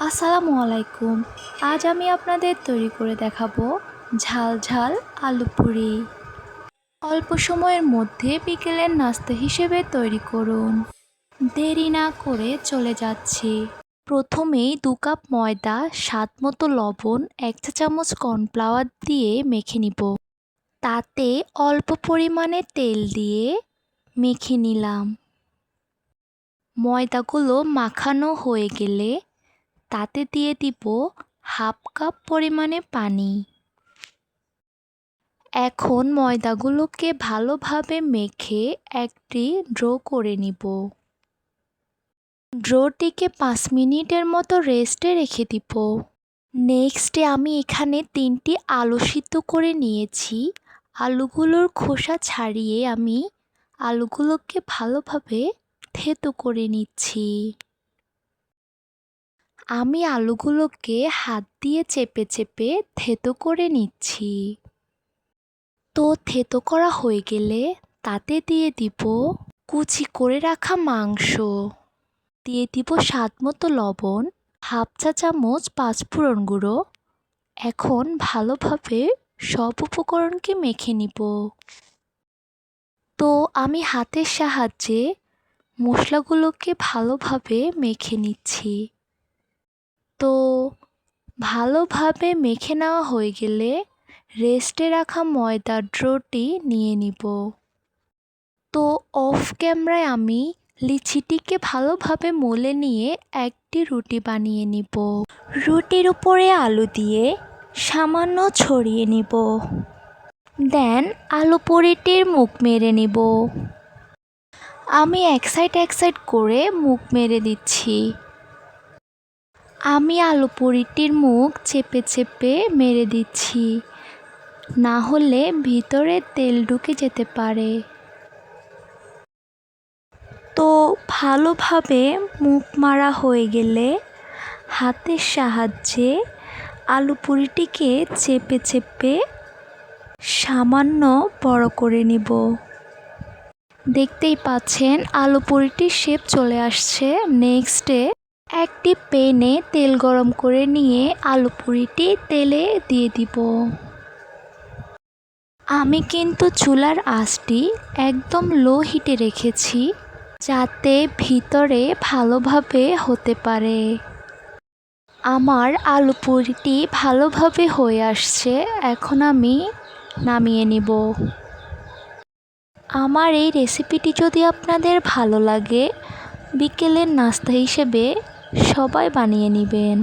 আসসালামু আলাইকুম আজ আমি আপনাদের তৈরি করে দেখাবো ঝাল ঝাল আলু পুরি। অল্প সময়ের মধ্যে বিকেলের নাস্তা হিসেবে তৈরি করুন। দেরি না করে চলে যাচ্ছি। প্রথমেই দু কাপ ময়দা, স্বাদ মতো লবণ, এক চা চামচ কর্নফ্লাওয়ার দিয়ে মেখে নিব। তাতে অল্প পরিমাণে তেল দিয়ে মেখে নিলাম। ময়দাগুলো মাখানো হয়ে গেলে তাতে দিয়ে দিব হাফ কাপ পরিমাণে পানি। এখন ময়দাগুলোকে ভালোভাবে মেখে একটি ড্রো করে নিব। ড্রোটিকে পাঁচ মিনিটের মতো রেস্টে রেখে দিব। নেক্সটে আমি এখানে তিনটি আলু সিদ্ধ করে নিয়েছি। আলুগুলোর খোসা ছাড়িয়ে আমি আলুগুলোকে ভালোভাবে থেতো করে নিচ্ছি। আমি আলুগুলোকে হাত দিয়ে চেপে চেপে থেতো করে নিচ্ছি। তো থেতো করা হয়ে গেলে তাতে দিয়ে দিব কুচি করে রাখা মাংস। দিয়ে দিব স্বাদ মতো লবণ, হাফ চা চামচ পাঁচফোড়ন গুঁড়ো। এখন ভালোভাবে সব উপকরণকে মেখে নিব। তো আমি হাতের সাহায্যে মশলাগুলোকে ভালোভাবে মেখে নিচ্ছি। তো ভালোভাবে মেখে নেওয়া হয়ে গেলে রেস্টে রাখা ময়দার ড্রোটি নিয়ে নিব। তো অফ ক্যামেরায় আমি লিচিটিকে ভালোভাবে মলে নিয়ে একটি রুটি বানিয়ে নিব। রুটির উপরে আলু দিয়ে সামান্য ছড়িয়ে নিব। দেন আলু পুরিটির মুখ মেরে নিব। আমি এক সাইড এক সাইড করে মুখ মেরে দিচ্ছি। আমি আলু পুরিটির মুখ চেপে চেপে মেরে দিচ্ছি। না হলে ভিতরে তেল ঢুকে যেতে পারে। তো ভালোভাবে মুখ মারা হয়ে গেলে হাতের সাহায্যে আলু পুরিটিকে চেপে চেপে সামান্য বড় করে নিব। দেখতেই পাচ্ছেন আলু পুরিটির শেপ চলে আসছে। নেক্সটে একটি পেনে তেল গরম করে নিয়ে আলু পুরিটি তেলে দিয়ে দিব। আমি কিন্তু চুলার আঁচটি একদম লো হিটে রেখেছি যাতে ভিতরে ভালোভাবে হতে পারে। আমার আলু পুরিটি ভালোভাবে হয়ে আসছে, এখন আমি নামিয়ে নিব। আমার এই রেসিপিটি যদি আপনাদের ভালো লাগে, বিকেলের নাস্তা হিসেবে সবাই বানিয়ে নেবেন।